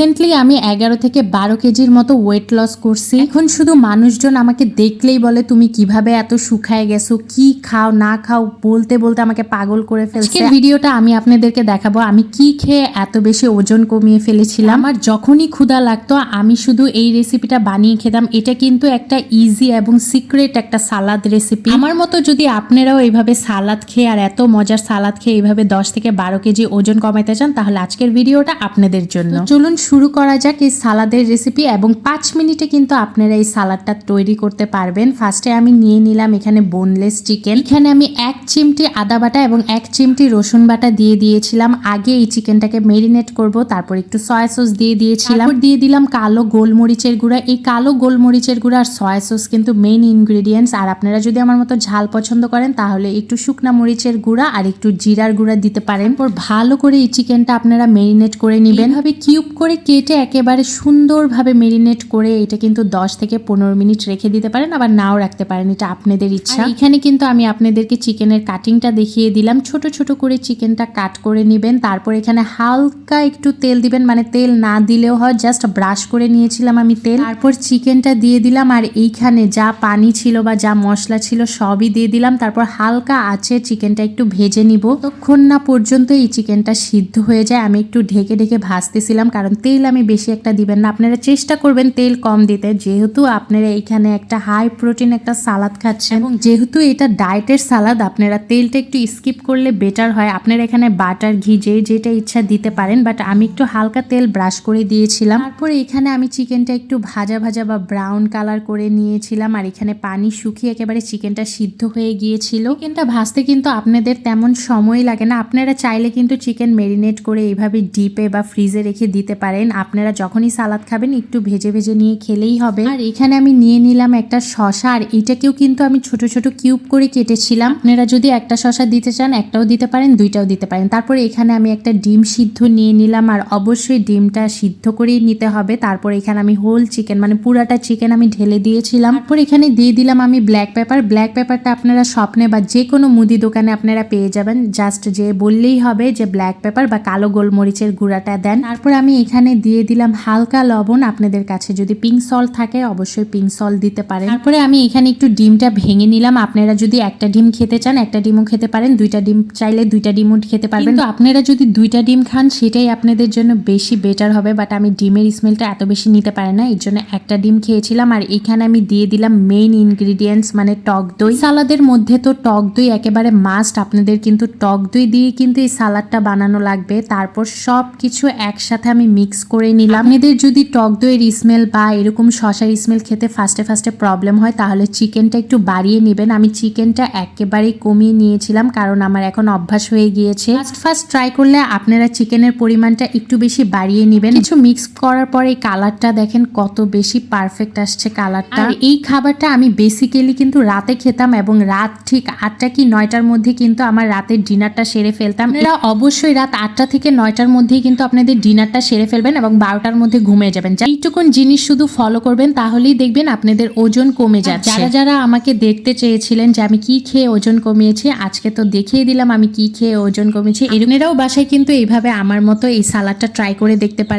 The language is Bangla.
রিসেন্টলি আমি এগারো থেকে বারো কেজির মতো ওয়েট লস করছি। এখন শুধু মানুষজন আমাকে দেখলেই বলে তুমি কীভাবে এত শুকায় গেছো? কি খাও না খাও? বলতে বলতে আমাকে পাগল করে ফেলছে। ভিডিওটা আমি আপনাদেরকে দেখাবো। আমি কি খেয়ে এত বেশি ওজন কমিয়ে ফেলেছিলাম? আর যখনই ক্ষুধা লাগতো আমি শুধু এই রেসিপিটা বানিয়ে খেতাম। এটা কিন্তু একটা ইজি এবং সিক্রেট একটা সালাদ রেসিপি আমার মতো যদি আপনারাও এইভাবে সালাদ খেয়ে আর এত মজার সালাদ খেয়ে এইভাবে দশ থেকে বারো কেজি ওজন কমাইতে চান তাহলে আজকের ভিডিওটা আপনাদের জন্য। চলুন শুরু করা যাক এই সালাদের রেসিপি এবং পাঁচ মিনিটে কিন্তু আপনারা এই সালাদটা তৈরি করতে পারবেন। ফার্স্টে আমি নিয়ে নিলাম এখানে বোনলেস চিকেন এখানে আমি এক চিমটি আদা বাটা এবং এক চিমটি রসুন বাটা দিয়ে দিয়েছিলাম। আগে এই চিকেনটাকে মেরিনেট করব তারপর একটু সয়া সস দিয়ে দিয়েছিলাম। দিয়ে দিলাম কালো গোলমরিচের গুঁড়া। এই কালো গোলমরিচের গুঁড়া আর সয়া সস কিন্তু মেইন ইনগ্রিডিয়েন্টস আর আপনারা যদি আমার মতো ঝাল পছন্দ করেন তাহলে একটু শুকনা মরিচের গুঁড়া আর একটু জিরার গুঁড়া দিতে পারেন। পর ভালো করে এই চিকেনটা আপনারা মেরিনেট করে নেবেন। ভাবে কিউব করে কেটে একেবারে সুন্দরভাবে মেরিনেট করে এটা কিন্তু দশ থেকে পনেরো মিনিট রেখে দিতে পারেন, আবার নাও রাখতে পারেন, এটা আপনাদের ইচ্ছা। এখানে কিন্তু আমি আপনাদেরকে চিকেনের কাটিংটা দেখিয়ে দিলাম। ছোট ছোট করে চিকেনটা কাট করে নেবেন, তারপর এখানে হালকা একটু তেল দিবেন মানে তেল না দিলেও হয় জাস্ট ব্রাশ করে নিয়েছিলাম আমি তেল। তারপর চিকেনটা দিয়ে দিলাম, আর এইখানে যা পানি ছিল বা যা মশলা ছিল সবই দিয়ে দিলাম। তারপর হালকা আছে চিকেনটা একটু ভেজে নিব। ততক্ষণ না পর্যন্ত এই চিকেনটা সিদ্ধ হয়ে যায়, আমি একটু ঢেকে ঢেকে ভাজতেছিলাম, কারণ তেল আমি বেশি একটা দিবেন না। আপনারা চেষ্টা করবেন তেল কম দিতে। যেহেতু আপনারা এইখানে একটা হাই প্রোটিন একটা সালাদ খাচ্ছেন এবং যেহেতু এটা ডায়েটের সালাদ, আপনারা তেলটা একটু স্কিপ করলে বেটার হয়। আপনারা এখানে বাটার ঘি, যে যেটা ইচ্ছা দিতে পারেন বাট আমি একটু হালকা তেল ব্রাশ করে দিয়েছিলাম। তারপরে এখানে আমি চিকেনটা একটু ভাজা ভাজা বা ব্রাউন কালার করে নিয়েছিলাম আর এখানে পানি শুকিয়ে একেবারে চিকেনটা সিদ্ধ হয়ে গিয়েছিল। চিকেনটা ভাজতে কিন্তু আপনাদের তেমন সময় লাগে না। আপনারা চাইলে কিন্তু চিকেন মেরিনেট করে এইভাবে ডিপে বা ফ্রিজে রেখে দিতে পারেন। আপনারা যখনই সালাদ খাবেন, একটু ভেজে ভেজে নিয়ে খেলেই হবে। আর এখানে আমি নিয়ে নিলাম একটা শশা আর এটাকেও কিন্তু আমি ছোট ছোট কিউব করে কেটেছিলাম। আপনারা যদি একটা শশা দিতে চান, একটাও দিতে পারেন, দুইটাও দিতে পারেন। তারপরে এখানে আমি একটা ডিম সিদ্ধ নিয়ে নিলাম। আর অবশ্যই ডিমটা সিদ্ধ করেই নিতে হবে। তারপর এখানে আমি হোল চিকেন মানে পুরাটা চিকেন আমি ঢেলে দিয়েছিলাম। তারপর এখানে দিয়ে দিলাম আমি ব্ল্যাক পেপার ব্ল্যাক পেপারটা আপনারা স্বপ্নে বা যে কোনো মুদি দোকানে আপনারা পেয়ে যাবেন। জাস্ট যে বললেই হবে যে ব্ল্যাক পেপার বা কালো গোলমরিচের গুঁড়াটা দেন। তারপর আমি এখানে দিয়ে দিলাম হালকা লবণ আপনাদের কাছে। যদি পিঙ্ক সল্ট থাকে, অবশ্যই পিঙ্ক সল্ট দিতে পারেন। তারপরে আমি এখানে একটু ডিমটা ভেঙে নিলাম। আপনারা যদি একটা ডিম খেতে চান, একটা ডিমও খেতে পারেন। দুইটা ডিম চাইলে দুইটা ডিমও খেতে পারবেন। তো আপনারা যদি দুইটা ডিম খান, সেটাই আপনাদের জন্য বেশি বেটার হবে। বাট আমি ডিমের স্মেলটা এত বেশি নিতে পারি না। এর জন্য একটা ডিম খেয়েছিলাম। আর এখানে আমি দিয়ে দিলাম মেইন ইনগ্রিডিয়েন্টস মানে টক দই। সালাদের মধ্যে তো টক দই একেবারে মাস্ট আপনাদের কিন্তু টক দই দিয়ে কিন্তু এই সালাদটা বানানো লাগবে। তারপর সব কিছু একসাথে আমি মিক্স করে নিলাম। আপনাদের যদি টক দইয়ের স্মেল বা এরকম শশার স্মেল খেতে ফার্স্টে ফার্স্টে প্রবলেম হয় তাহলে চিকেনটা একটু বাড়িয়ে নেবেন। আমি চিকেনটা একেবারেই কমিয়ে নিয়েছিলাম কারণ আমার এখন অভ্যাস হয়ে গিয়েছে। ফার্স্ট ফার্স্ট ট্রাই করলে আপনারা চিকেনের পরিমাণটা একটু বেশি বাড়িয়ে নেবেন। কিছু মিক্স করার পর এই কালারটা দেখেন কত বেশি পারফেক্ট আসছে কালারটা এই খাবারটা আমি বেসিক্যালি কিন্তু রাতে খেতাম এবং রাত ঠিক আটটা কি নয়টার মধ্যে কিন্তু আমার রাতের ডিনারটা সেরে ফেলতাম। এরা অবশ্যই রাত আটটা থেকে নয়টার মধ্যেই কিন্তু আপনাদের ডিনারটা সেরে ফেলবেন এবং বারোটার মধ্যে ঘুমিয়ে যাবেন। এইটুকুন জিনিস শুধু ফলো করবেন তাহলেই দেখবেন আপনাদের ওজন কমে যাচ্ছে। যারা যারা আমাকে দেখতে চেয়েছিলেন যে আমি কি খেয়ে ওজন কমিয়েছি আজকে তো দেখিয়ে দিলাম আমি কি খেয়ে ওজন কমেছি এরকমেরাও বাসায় কিন্তু এইভাবে আমার মতো এই সালাডটা ট্রাই করে দেখতে পারেন